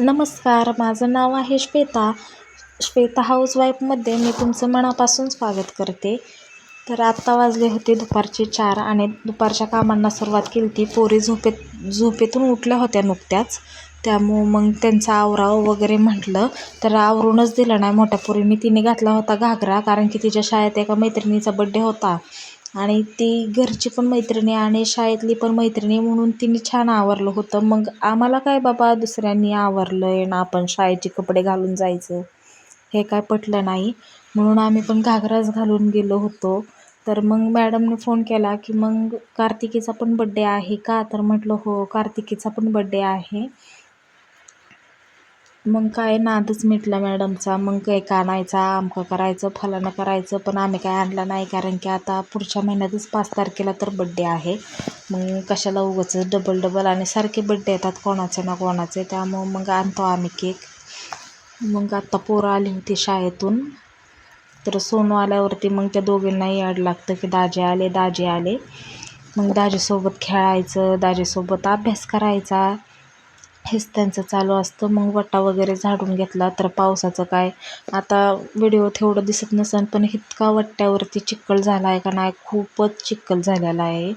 नमस्कार माझं नाव आहे श्वेता. श्वेता हाऊसवाईफमध्ये मी तुमचं मनापासून स्वागत करते. तर आत्ता वाजले होते दुपारचे चार आणि दुपारच्या कामांना सुरुवात केली ती पोरी झोपेत झोपेतून उठल्या होत्या नुकत्याच. त्यामुळं मग त्यांचा आवराव वगैरे म्हटलं तर आवरूनच दिलं नाही. मोठ्या पोरीने तिने घातला होता घागरा कारण की तिच्या शाळेत एका मैत्रिणीचा बड्डे होता. आणि ती घरची पण मैत्रिणी आणि शाळेतली पण मैत्रिणी म्हणून तिने छान आवरलं होतं. मग आम्हाला काय बाबा दुसऱ्यांनी आवरलं आहे ना आपण शाळेचे कपडे घालून जायचं. हे काय पटलं नाही. म्हणून आम्ही पण घागराच घालून गेलो होतो. तर मग मॅडमने फोन केला की मग कार्तिकीचा पण बड्डे आहे का? तर म्हटलं हो कार्तिकीचा पण बड्डे आहे. मग काय नादच मिटला मॅडमचा. मग केक आणायचा आमकं करायचं फलानं करायचं पण आम्ही काय आणलं नाही. कारण की आता पुढच्या महिन्यातच पाच तारखेला तर बड्डे आहे. मग कशाला उगाच डबल डबल आणि सारखे बड्डे येतात कोणाचे ना कोणाचे. त्यामुळं मग आणतो आम्ही केक मग आत्ता पोरं आली होती शाळेतून. तर सोनू आल्यावरती मग त्या दोघींनाही याड लागतं की दाजे आले दाजे आले. मग दाजेसोबत खेळायचं दाजेसोबत अभ्यास करायचा. हेच त्यांचं चालू असतं. मग वटा वगैरे झाडून घेतला तर पावसाचं काय? आता व्हिडिओ तेवढं दिसत नसेल पण इतका वट्ट्यावरती चिखल झाला आहे का नाही? खूपच चिखल झालेला आहे.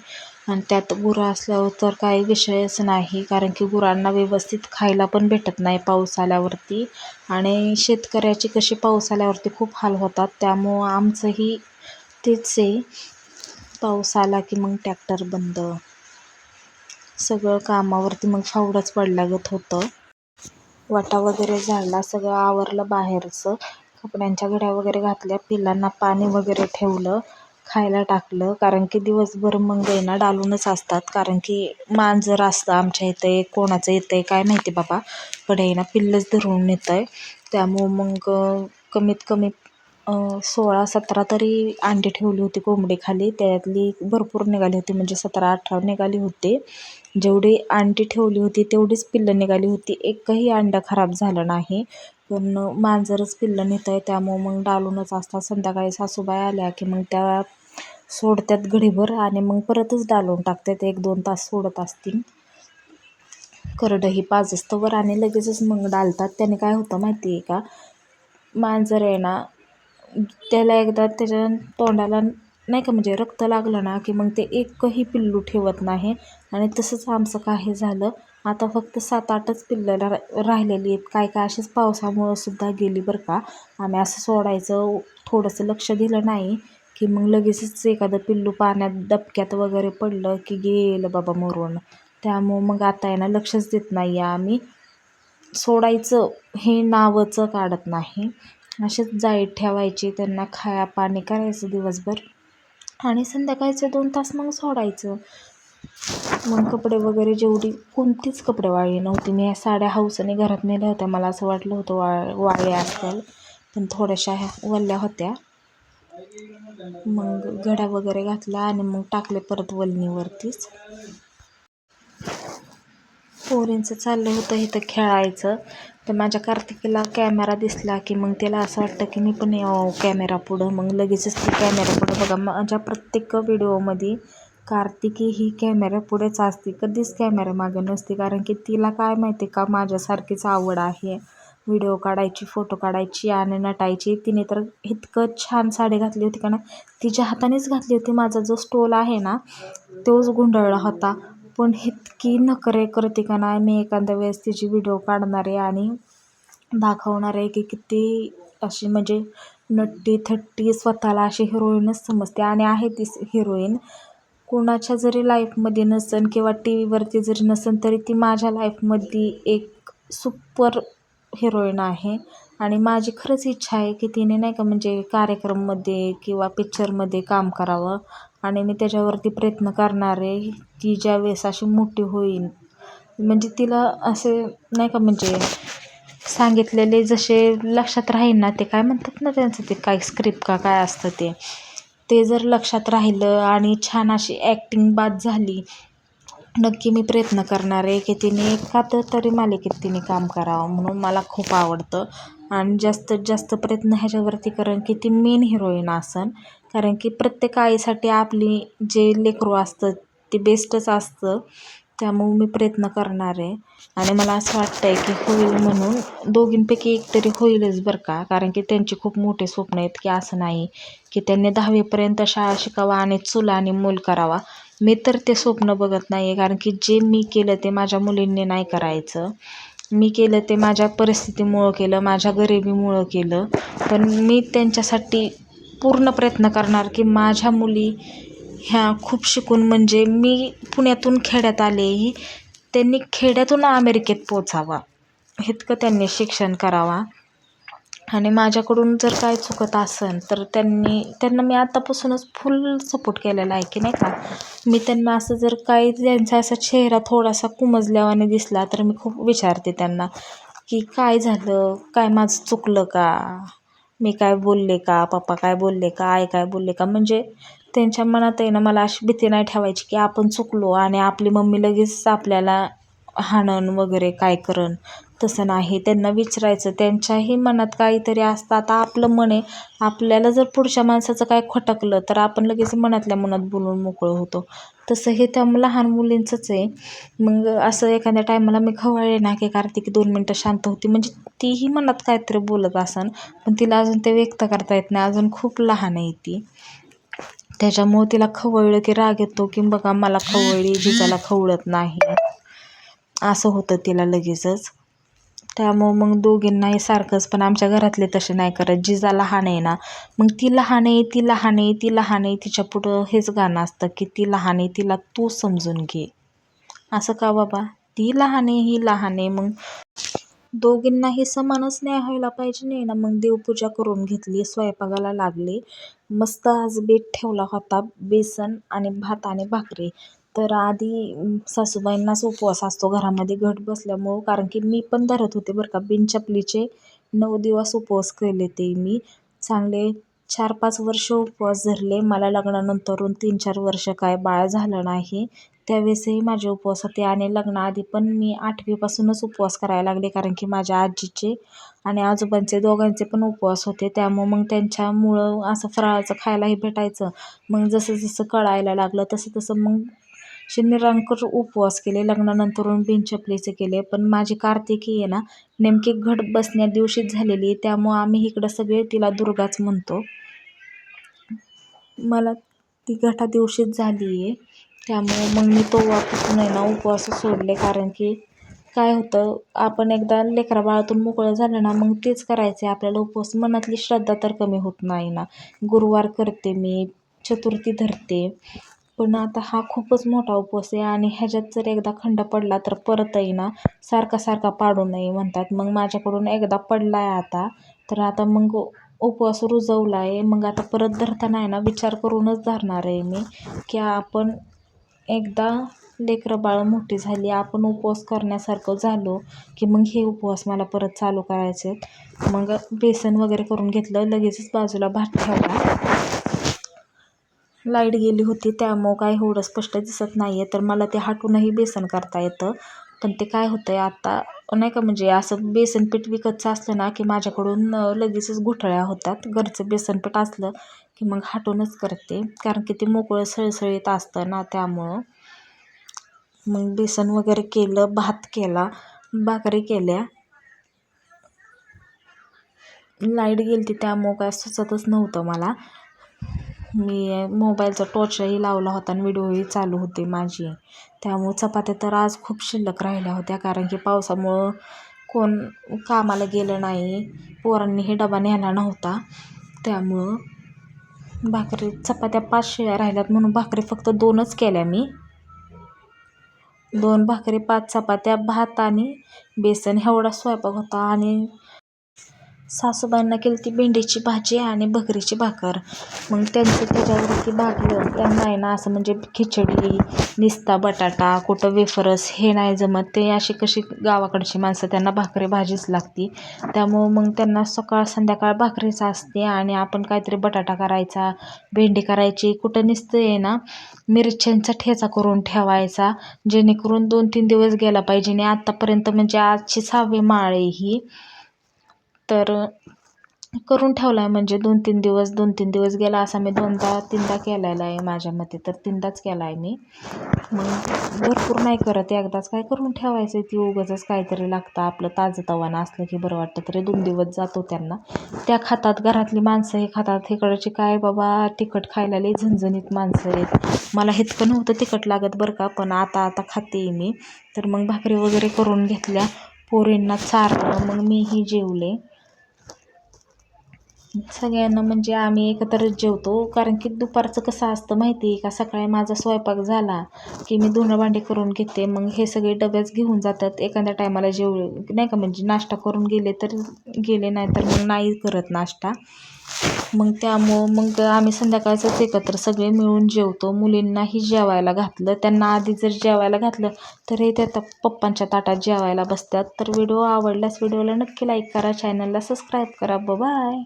आणि त्यात गुरं असल्यावर तर काही विषयच नाही कारण की गुरांना व्यवस्थित खायला पण भेटत नाही पाऊस आल्यावरती. आणि शेतकऱ्याची कशी पाऊस आल्यावरती खूप हाल होतात त्यामुळं आमचंही तेच आहे. पाऊस आला की मग ट्रॅक्टर बंद. सगळं कामावरती मग फावडंच पडल्यागत होतं. वाटा वगैरे झाडला सगळं आवरलं बाहेरचं. कपड्यांच्या घड्या वगैरे घातल्या पिलांना पाणी वगैरे ठेवलं खायला टाकलं. कारण की दिवसभर मग ना डालूनच असतात. कारण की मांजर असतं आमच्या इथं एक कोणाचं येतं आहे काय माहिती बाबा. पण आहे ना पिल्लंच धरून येतं आहे त्यामुळं मग कमीत कमी सोळा सतरा तरी अंडी ठेवली होती कोंबडीखाली. त्यातली भरपूर निघाली होती म्हणजे सतरा अठरा निघाली होती. जेवढी अंडी ठेवली होती तेवढीच पिल्लं निघाली होती. एकही अंडं खराब झालं नाही. पण मांजरच पिल्लं नेत आहे त्यामुळं मग डालूनच असतात. संध्याकाळी सासूबाई आल्या की मग त्या सोडतात घडीभर आणि मग परतच डालून टाकतात एक दोन तास सोडत असतील. करडंही पाजस्तवर आणि लगेचच मग डालतात. त्याने काय होतं माहिती आहे का? मांजर आहे ना त्याला एकदा त्याच्या तोंडाला नाही का म्हणजे रक्त लागलं ना की मग ते एकही पिल्लू ठेवत नाही. आणि तसंच आमचं काही झालं. आता फक्त सात आठच पिल्लं रा राहिलेली आहेत. काय काय अशीच पावसामुळं सुद्धा गेली बरं का. आम्ही असं सोडायचं थोडंसं लक्ष दिलं नाही की मग लगेचच एखादं पिल्लू पाण्यात डबक्यात वगैरे पडलं की गेलं बाबा मरून. त्यामुळं मग आता यांना लक्षच देत नाही आहे आम्ही. सोडायचं हे नावचं काढत नाही. असेच जाळीत ठेवायची त्यांना खाया पाणी करायचं दिवसभर. आणि संध्याकाळचे दोन तास मग सोडायचं. मग कपडे वगैरे जेवढी कोणतीच कपडे वाळली नव्हती. मी या साड्या हौसने घरात नेल्या होत्या. मला असं वाटलं होतं वाळ वाळ्या असतील पण थोड्याशा ह्या वल्ल्या होत्या. मग घड्या वगैरे घातल्या आणि मग टाकले परत वलणीवरतीच पोरींचं चाललं होतं इथं खेळायचं. तर माझ्या कार्तिकीला कॅमेरा दिसला की मग त्याला असं वाटतं की मी पण यावं कॅमेरा पुढं. मग लगेचच ती कॅमेरा पुढं बघा. माझ्या प्रत्येक व्हिडिओमध्ये कार्तिकी ही कॅमेरा पुढेच असते. कधीच कॅमेरा मागे नसते. कारण की तिला काय माहिती का माझ्यासारखीच आवड आहे. व्हिडिओ काढायची फोटो काढायची आणि नटायची. तिने तर इतकं छान साडी घातली होती का ना? तिच्या हातानेच घातली होती. माझा जो स्टोल आहे ना तोच गुंडाळला होता. पण इतकी नखरे करते का नाही? मी एखाद्या वेळेस तिची व्हिडिओ काढणार आहे आणि दाखवणार आहे की किती अशी म्हणजे नट्टी थट्टी स्वतःला अशी हिरोईनच समजते. आणि आहे ती हिरोईन कोणाच्या जरी लाईफमध्ये नसेल किंवा टी व्हीवरती जरी नसेल तरी ती माझ्या लाईफमध्ये एक सुपर हिरोईन आहे. आणि माझी खरंच इच्छा आहे की तिने नाही का म्हणजे कार्यक्रममध्ये किंवा पिक्चरमध्ये काम करावं. आणि मी त्याच्यावरती प्रयत्न करणार आहे. ती ज्या वेळेस अशी मोठी होईल. म्हणजे तिला असे नाही का म्हणजे सांगितलेले जसे लक्षात राहील ना ते काय म्हणतात ना त्यांचं ते काय स्क्रिप्ट का काय असतं ते. ते जर लक्षात राहिलं आणि छान अशी ॲक्टिंग बाद झाली नक्की मी प्रयत्न करणार आहे की तिने एखादं तरी मालिकेत तिने काम करावं म्हणून मला खूप आवडतं. आणि जास्तीत जास्त प्रयत्न ह्याच्यावरती करेन की ती मेन हिरोईन असन. कारण की प्रत्येक आईसाठी आपली जे लेकरू असतं ते बेस्टच असतं. त्यामुळे मी प्रयत्न करणार आहे. आणि मला असं वाटतं आहे की होईल म्हणून दोघींपैकी एक तरी होईलच बरं का. कारण की त्यांची खूप मोठे स्वप्न आहेत की असं नाही की त्यांनी दहावीपर्यंत शाळा शिकावा आणि चूल आणि मूल करावा. मी तर ते स्वप्न बघत नाही आहे कारण की जे मी केलं ते माझ्या मुलींनी नाही करायचं. मी केलं ते माझ्या परिस्थितीमुळं केलं माझ्या गरिबीमुळं केलं. पण मी त्यांच्यासाठी पूर्ण प्रयत्न करणार की माझ्या मुली ह्या खूप शिकून म्हणजे मी पुण्यातून खेड्यात आलेही त्यांनी खेड्यातून अमेरिकेत पोचावा इतकं त्यांनी शिक्षण करावा. आणि माझ्याकडून जर काय चुकत असेल तर त्यांनी त्यांना मी आतापासूनच फुल सपोर्ट केलेला आहे की नाही का? मी त्यांना असं जर काही त्यांचा असा चेहरा थोडासा कुमजल्यावाने दिसला तर मी खूप विचारते त्यांना की काय झालं? काय माझं चुकलं का? मी काय बोलले का? पप्पा काय बोलले का? आई काय बोलले का? म्हणजे त्यांच्या मनात आहे ना मला अशी भीती नाही ठेवायची की आपण चुकलो आणि आपली मम्मी लगेच आपल्याला हाणन वगैरे काय करण तसं नाही. त्यांना विचारायचं. त्यांच्याही मनात काहीतरी असतं. आता आपलं मन आहे. आपल्याला जर पुढच्या माणसाचं काय खटकलं तर आपण लगेच मनातल्या मनात बोलून मोकळं होतो. तसं हे त्या लहान मुलींचंच आहे. मग असं एखाद्या टायमाला मी खवळले ना की कार्तिक दोन मिनटं शांत होती. म्हणजे तीही मनात काहीतरी बोलत असन पण तिला अजून ते व्यक्त करता येत नाही. अजून खूप लहान आहे ती. त्याच्यामुळं तिला खवळलं की राग येतो की बघा मला खवळली जिजाला खवळत नाही. असं होतं तिला लगेचच. त्यामुळं मग दोघींनाही सारखंच पण आमच्या घरातले तसे नाही करत. जिजा लहान आहे ना मग ती लहान आहे ती लहान आहे ती लहान आहे तिच्या पुढं हेच गाणं असतं की ती लहान आहे तिला तू समजून घे. असं का बाबा? ती लहान आहे ही लहान आहे मग दोघींनाही समानच न्याय व्हायला पाहिजे नाही ना. मग देवपूजा करून घेतली स्वयंपाकाला लागले. मस्त आज बेत ठेवला होता बेसन आणि भात आणि भाकरी. तर आधी सासूबाईंनाच उपवास असतो घरामध्ये घट बसल्यामुळं. कारण की मी पण धरत होते बरं का. बिनचपलीचे नऊ दिवस उपवास केले ते मी. चांगले चार पाच वर्ष उपवास धरले. मला लग्नानंतरून तीन चार वर्ष काय बाळ झालं नाही. त्यावेळेसही माझे उपवास होते आणि लग्नाआधी पण मी आठवीपासूनच उपवास करायला लागले. कारण की माझ्या आजीचे आणि आजोबांचे दोघांचे पण उपवास होते. त्यामुळं मग त्यांच्यामुळं असं फराळाचं खायलाही भेटायचं. मग जसं जसं कळायला लागलं तसं तसं मग असे निरंकुश उपवास केले लग्नानंतरून बिनचपलीचे केले. पण माझी कार्तिकी आहे ना नेमकी घट बसण्या दिवशीच झालेली त्यामुळं आम्ही इकडं सगळे तिला दुर्गाच म्हणतो. मला ती घटा दिवशीच झाली आहे त्यामुळे मग मी तो वापरून आहे ना उपवास सोडले. कारण की काय होतं आपण एकदा लेकरा बाळातून मोकळं झालं ना मग तेच करायचे आपल्याला उपवास मनातली श्रद्धा तर कमी होत नाही ना. गुरुवार करते मी चतुर्थी धरते. पण आता हा खूपच मोठा उपवास आहे आणि ह्याच्यात जर एकदा खंड पडला तर परतही ना सारखा सारखा पाडू नये म्हणतात. मग माझ्याकडून एकदा पडला आहे आता तर आता मग उपवास रुजवला आहे मग आता परत धरताना आहे ना विचार करूनच धरणार आहे मी की आपण एकदा लेकरं बाळ मोठी झाली आपण उपवास करण्यासारखं झालो की मग हे उपवास मला परत चालू करायचे मग बेसन वगैरे करून घेतलं लगेचच बाजूला भात ठेवला. लाइट गेली होती त्यामुळं काय एवढं स्पष्ट दिसत नाही आहे तर मला ते हाटूनही बेसन करता येतं. पण ते काय होतं आहे आता नाही का म्हणजे असं बेसन पीठ विकतचं असलं ना की माझ्याकडून लगेचच घोटाळ्या होतात. घरचं बेसन पीठ असलं की मग हाटूनच करते. कारण की ते मोकळं सळसळीत असतं ना त्यामुळं. मग बेसन वगैरे केलं भात केला भाकरी केल्या. लाइट गेली ती त्यामुळं काय सुचतच नव्हतं मला. मी मोबाईलचा टॉर्चही लावला होता आणि व्हिडिओही चालू होते माझी. त्यामुळं चपात्या तर आज खूप शिल्लक राहिल्या होत्या कारण की पावसामुळं कोण कामाला गेलं नाही. पोरांनीही डबा नेला नव्हता. त्यामुळं भाकरी चपात्या पाच शिळ्या राहिल्यात म्हणून भाकरी फक्त दोनच केल्या मी. दोन भाकरी पाच चपात्या भात आणि बेसन. एवढा स्वयंपाक होता आणि सासूबाईंना केली ती भेंडीची भाजी आणि भगरीची भाकर. मग त्यांचं त्याच्यावरती भागलं. त्यांना आहे ना असं म्हणजे खिचडी निस्ता बटाटा कुठं वेफरस हे नाही जमत. ते अशी कशी गावाकडची माणसं त्यांना भाकरी भाजीच लागती. त्यामुळं मग त्यांना सकाळ संध्याकाळ भाकरीच असते आणि आपण काहीतरी बटाटा करायचा भेंडी करायची कुठं निसतं आहे ना मिरच्यांचा ठेचा करून ठेवायचा जेणेकरून दोन तीन दिवस गेला पाहिजे. आणि आत्तापर्यंत म्हणजे आजची सहावी माळ आहे ही. तर करून ठेवला आहे म्हणजे दोन तीन दिवस दोन तीन दिवस गेला असा मी दोनदा तीनदा केलेला आहे माझ्या मते तर तीनदाच केला आहे मी. मग भरपूर नाही करत एकदाच काय करून ठेवायचं ती उगाचच काहीतरी लागतं. आपलं ताजं तवानं असलं की बरं वाटतं तरी दोन दिवस जातो त्यांना. त्या खातात घरातली माणसं हे खातात. इकडची काय बाबा तिखट खायला लई झणझणीत माणसं आहेत. मला इतकं नव्हतं तिखट लागत बरं का पण आता आता खाते मी. तर मग भाकरी वगैरे करून घेतल्या. पोरींना चारलं मग मीही जेवले. सगळ्यांना म्हणजे आम्ही एकत्रच जेवतो. कारण की दुपारचं कसं असतं माहिती आहे का? सकाळी माझा स्वयंपाक झाला की मी धुणं भांडी करून घेते. मग हे सगळे डब्याच घेऊन जातात. एखाद्या टायमाला जेव नाही का? म्हणजे नाश्ता करून गेले तर गेले नाही तर मग नाही करत नाश्ता. मग त्यामुळं मग आम्ही संध्याकाळचंच एकत्र सगळे मिळून जेवतो. मुलींनाही जेवायला घातलं. त्यांना आधी जर जेवायला घातलं तरी हे आता पप्पांच्या ताटात जेवायला बसतात. तर व्हिडिओ आवडल्यास व्हिडिओला नक्की लाईक करा. चॅनलला सबस्क्राईब करा. बाय